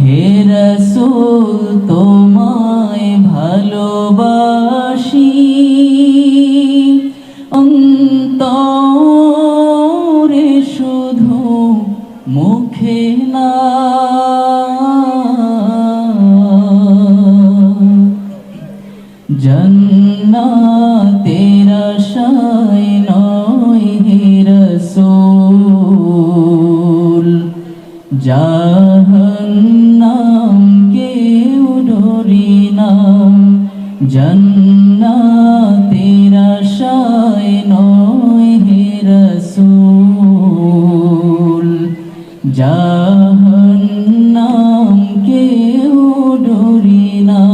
হে রসুল তোমায় ভালোবাসি। অন্তরে শুধু মুখে না। জন্না জাহান্নাম কেউ ডরি নাম। জন্নাতের আশায় নয় হে রসূল। জাহান্নাম কেউ ডরি না।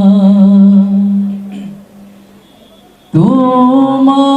তোমার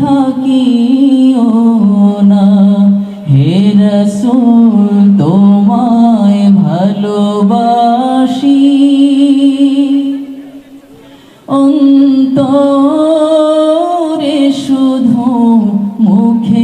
থাকিও না। হে রসুল তোমায় ভালোবাসি। অন্তরে শুধু মুখে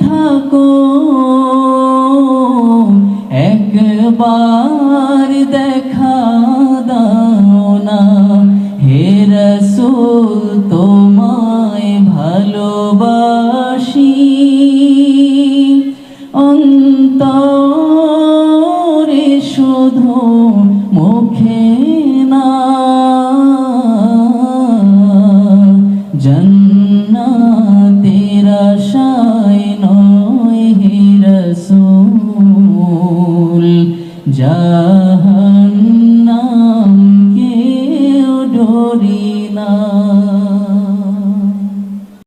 থাকো। একবার দেখা দাও না। হে রসুল তোমায় ভালোবাসি। অন্তরে শুধু মুখে